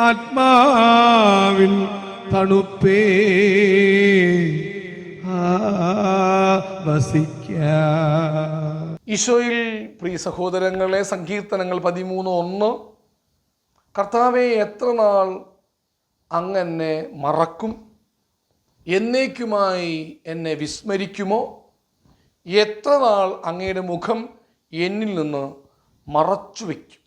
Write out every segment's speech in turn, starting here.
ആത്മാവിൻ തണുപ്പേ. വസിക്ക. ഈശോയിൽ പ്രിയ സഹോദരങ്ങളെ സങ്കീർത്തനങ്ങൾ പതിമൂന്ന് ഒന്ന്. കർത്താവെ എത്ര നാൾ അങ്ങനെ മറക്കും? എന്നേക്കുമായി എന്നെ വിസ്മരിക്കുമോ? എത്ര നാൾ അങ്ങയുടെ മുഖം എന്നിൽ നിന്ന് മറച്ചു വയ്ക്കും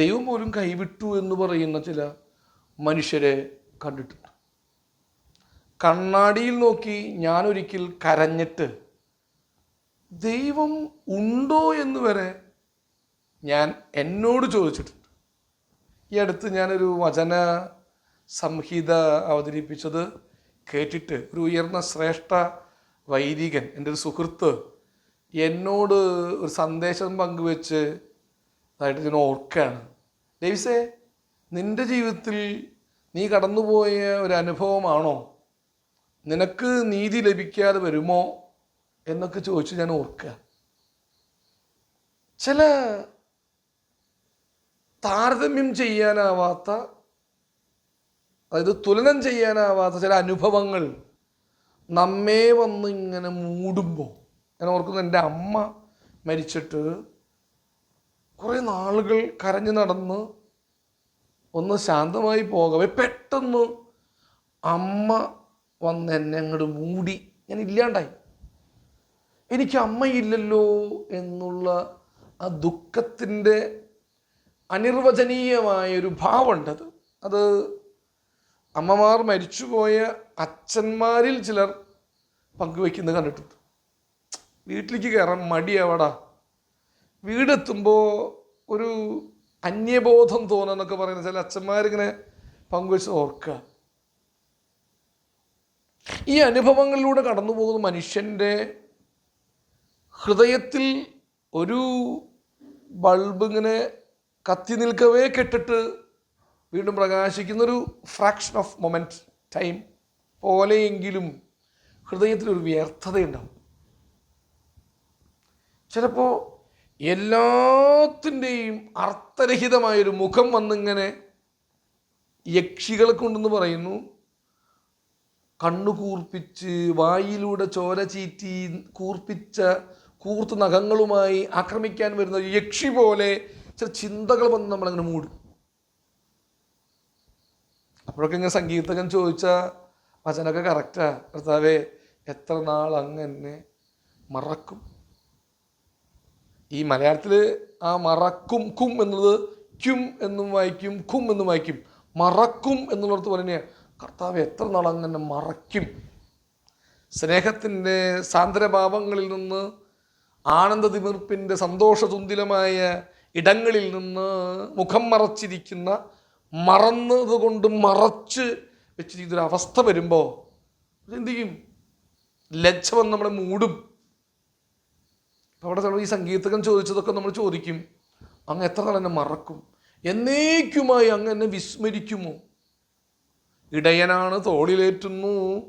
ദൈവം പോലും കൈവിട്ടു എന്ന് പറയുന്ന ചില മനുഷ്യരെ കണ്ടിട്ടുണ്ട്. കണ്ണാടിയിൽ നോക്കി ഞാനൊരിക്കൽ കരഞ്ഞിട്ട് ദൈവം ഉണ്ടോ എന്ന് വരെ ഞാൻ എന്നോട് ചോദിച്ചിട്ടുണ്ട്. ഈ അടുത്ത് ഞാനൊരു വചന സംഹിത അവതരിപ്പിച്ചത് കേട്ടിട്ട് ഒരു ഉയർന്ന ശ്രേഷ്ഠ വൈദികൻ എന്റെ ഒരു സുഹൃത്ത് എന്നോട് ഒരു സന്ദേശം പങ്കുവെച്ച് അതായിട്ട് ഞാൻ ഓർക്കുകയാണ് ഡേവിസേ നിന്റെ ജീവിതത്തിൽ നീ കടന്നുപോയ ഒരു അനുഭവമാണോ? നിനക്ക് നീതി ലഭിക്കാതെ വരുമോ? എന്നൊക്കെ ചോദിച്ച് ഞാൻ ഓർക്കുക. ചില താരതമ്യം ചെയ്യാനാവാത്ത അതായത് തുലനം ചെയ്യാനാവാത്ത ചില അനുഭവങ്ങൾ നമ്മേ വന്ന് ഇങ്ങനെ മൂടുമ്പോൾ ഞാൻ ഓർക്കുന്നു എന്റെ അമ്മ മരിച്ചിട്ട് കുറേ നാളുകൾ കരഞ്ഞു നടന്ന് ഒന്ന് ശാന്തമായി പോകവേ. പെട്ടെന്ന് അമ്മ വന്ന് എന്നെ അങ്ങോട്ട് മൂടി. ഞാൻ ഇല്ലാണ്ടായി. എനിക്ക് അമ്മയില്ലല്ലോ എന്നുള്ള ആ ദുഃഖത്തിന്റെ അനിർവചനീയമായൊരു ഭാവമുണ്ടത് അത്. അമ്മമാർ മരിച്ചുപോയ അച്ഛന്മാരിൽ ചിലർ പങ്കുവെക്കുന്നത് കണ്ടിട്ടുണ്ട്. വീട്ടിലേക്ക് കയറാൻ മടിയാവടാ. വീടെത്തുമ്പോൾ ഒരു അന്യബോധം തോന്നുന്നൊക്കെ പറയുന്ന ചില അച്ഛന്മാരിങ്ങനെ പങ്കുവെച്ച് ഓർക്കുക. ഈ അനുഭവങ്ങളിലൂടെ കടന്നു പോകുന്ന മനുഷ്യന്റെ ഹൃദയത്തിൽ ഒരു ബൾബ് ഇങ്ങനെ കത്തി നിൽക്കവേ കെട്ടിട്ട് വീണ്ടും പ്രകാശിക്കുന്നൊരു ഫ്രാക്ഷൻ ഓഫ് മൊമെന്റ് ടൈം പോലെയെങ്കിലും ഹൃദയത്തിലൊരു വ്യർത്ഥതയുണ്ടാവും. ചിലപ്പോൾ എല്ലാത്തിന്റെയും അർത്ഥരഹിതമായൊരു മുഖം വന്നിങ്ങനെ യക്ഷികളെ കൊണ്ടെന്ന് പറയുന്നു. കണ്ണു കൂർപ്പിച്ച് വായിലൂടെ ചോര ചീറ്റി കൂർപ്പിച്ച കൂർത്ത നഖങ്ങളുമായി ആക്രമിക്കാൻ വരുന്ന യക്ഷി പോലെ ചില ചിന്തകൾ വന്ന് നമ്മളങ്ങനെ മൂടും. അപ്പോഴൊക്കെ ഇങ്ങനെ സംഗീതകൻ ചോദിച്ച വചനൊക്കെ കറക്റ്റാ കർത്താവേ എത്ര നാൾ അങ്ങനെ മറക്കും? ഈ മലയാളത്തിൽ ആ മറക്കും കും എന്നുള്ളത് ക്യും എന്നും വായിക്കും കും എന്നും വായിക്കും. മറക്കും എന്നുള്ളിടത്ത് പറയുന്നത് കർത്താവ് എത്ര നാൾ അങ്ങനെ മറയ്ക്കും? സ്നേഹത്തിന്റെ സാന്ദ്രഭാവങ്ങളിൽ നിന്ന് ആനന്ദ തിമിർപ്പിന്റെ സന്തോഷതുന്തിലമായ ഇടങ്ങളിൽ നിന്ന് മുഖം മറച്ചിരിക്കുന്ന മറന്നത് കൊണ്ട് മറച്ച് വെച്ചിരിക്കുന്ന അവസ്ഥ വരുമ്പോൾ ചെയ്യും? ലജ്ജ വന്ന് നമ്മളെ മൂടും. അവിടെ ചിലപ്പോൾ ഈ സംഗീതകൻ ചോദിച്ചതൊക്കെ നമ്മൾ ചോദിക്കും. അങ്ങ് എത്ര നാൾ എന്നെ മറക്കും. എന്നേക്കുമായി അങ്ങ് എന്നെ വിസ്മരിക്കുമോ? ഇടയനാണ് തോളിലേറ്റുന്നു.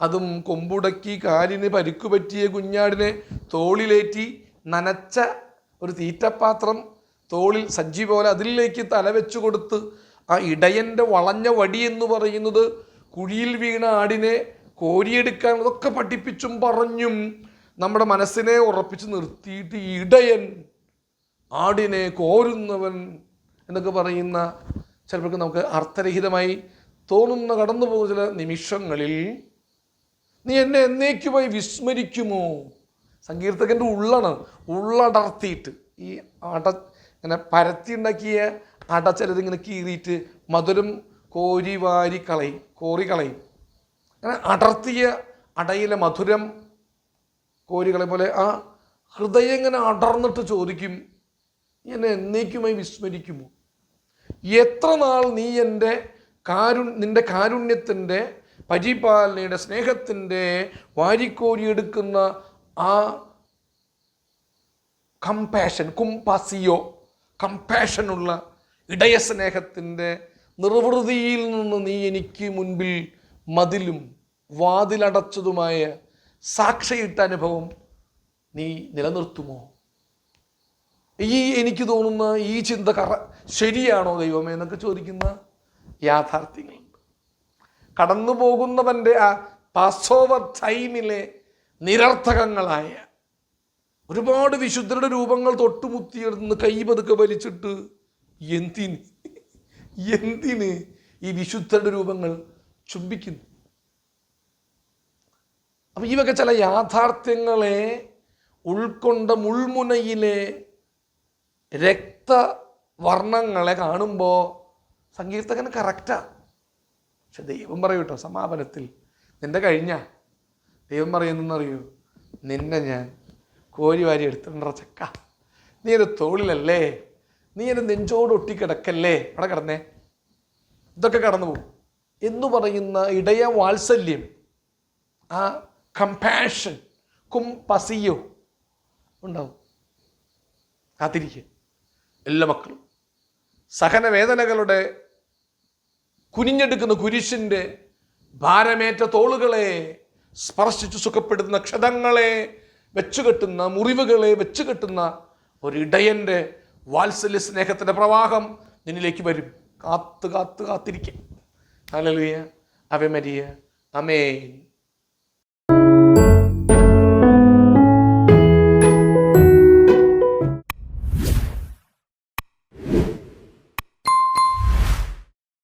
അതും കൊമ്പുടക്കി കാലിന് പരിക്കു പറ്റിയ കുഞ്ഞാടിനെ തോളിലേറ്റി നനച്ച ഒരു തീറ്റപ്പാത്രം തോളിൽ സജ്ജി പോലെ അതിലേക്ക് തലവെച്ചു കൊടുത്ത് ആ ഇടയന്റെ വളഞ്ഞ വടി എന്ന് പറയുന്നത് കുഴിയിൽ വീണ ആടിനെ കോരിയെടുക്കാൻ അതൊക്കെ പഠിപ്പിച്ചും പറഞ്ഞും. നമ്മുടെ മനസ്സിനെ ഉറപ്പിച്ച് നിർത്തിയിട്ട് ഇടയൻ ആടിനെ കോരുന്നവൻ എന്നൊക്കെ പറയുന്ന ചിലപ്പോൾ നമുക്ക് അർത്ഥരഹിതമായി തോന്നുന്ന കടന്നു പോകുന്ന ചില നിമിഷങ്ങളിൽ നീ എന്നെ എന്നേക്കുമായി വിസ്മരിക്കുമോ? സങ്കീർത്തകന്റെ ഉള്ളാണ് ഉള്ളടർത്തിയിട്ട്. ഈ അട ഇങ്ങനെ പരത്തി ഉണ്ടാക്കിയ അട ചിലതിങ്ങനെ കീറിയിട്ട് മധുരം കോരി വാരി കളയും കോറി കളയും അങ്ങനെ അടർത്തിയ അടയിലെ മധുരം കോരികളെ പോലെ ആ ഹൃദയം ഇങ്ങനെ അടർന്നിട്ട് ചോദിക്കും എന്നെ എന്നേക്കുമായി വിസ്മരിക്കുമോ? എത്ര നാൾ നീ എന്റെ കാരു നിന്റെ കാരുണ്യത്തിന്റെ പരിപാലനയുടെ സ്നേഹത്തിന്റെ വാരിക്കോരിയെടുക്കുന്ന ആ കമ്പാഷൻ കുംപാസിയോ കമ്പാഷനുള്ള ഇടയസ്നേഹത്തിന്റെ നിർവൃതിയിൽ നിന്ന് നീ എനിക്ക് മുൻപിൽ മതിലും വാതിലടച്ചതുമായ സാക്ഷിയിട്ട അനുഭവം നീ നിലനിർത്തുമോ? ഈ എനിക്ക് തോന്നുന്ന ഈ ചിന്ത കറ ശരിയാണോ ദൈവമേ എന്നൊക്കെ ചോദിക്കുന്ന യാഥാർത്ഥ്യങ്ങളുണ്ട്. കടന്നു പോകുന്നവന്റെ ആ പാസ് ഓവർ ടൈമിലെ നിരർത്ഥകങ്ങളായ ഒരുപാട് വിശുദ്ധരുടെ രൂപങ്ങൾ തൊട്ടുമുത്തിയെടുന്ന് കൈ പതുക്കെ വലിച്ചിട്ട് എന്തിന്? എന്തിന് ഈ വിശുദ്ധരുടെ രൂപങ്ങൾ ചുംബിക്കുന്നു? അപ്പൊ ഈ ചില യാഥാർത്ഥ്യങ്ങളെ ഉൾക്കൊണ്ട മുൾമുനയിലെ രക്തവർണങ്ങളെ കാണുമ്പോൾ സങ്കീർത്തകൻ കറക്റ്റാ പക്ഷെ ദൈവം പറയൂ കേട്ടോ സമാപനത്തിൽ നിന്റെ കഴിഞ്ഞ. ദൈവം പറയുന്നറിയൂ നിന്നെ ഞാൻ കോരി വാരി എടുത്തിട്ടുണ്ട ചക്ക. നീ എന്റെ തോളിലല്ലേ? നീ എന്റെ നെഞ്ചോട് ഒട്ടിക്കിടക്കല്ലേ? അവിടെ കിടന്നേ? ഇതൊക്കെ കടന്നു പോകും എന്ന് പറയുന്ന ഇടയ വാത്സല്യം ആ കമ്പാഷൻ കും പസിയോ ഉണ്ടാവും. കാത്തിരിക്കുക. എല്ലാ മക്കളും. സഹനവേദനകളുടെ കുനിഞ്ഞെടുക്കുന്ന കുരിശിന്റെ ഭാരമേറ്റ തോളുകളെ സ്പർശിച്ചു സുഖപ്പെടുത്തുന്ന ക്ഷതങ്ങളെ വെച്ചുകെട്ടുന്ന മുറിവുകളെ വെച്ചുകെട്ടുന്ന ഒരിടയന്റെ വാത്സല്യ സ്നേഹത്തിന്റെ പ്രവാഹം നിന്നിലേക്ക് വരും. കാത്ത് കാത്ത് കാത്തിരിക്കും ഹല്ലേലൂയ അവമരിയ അമേൻ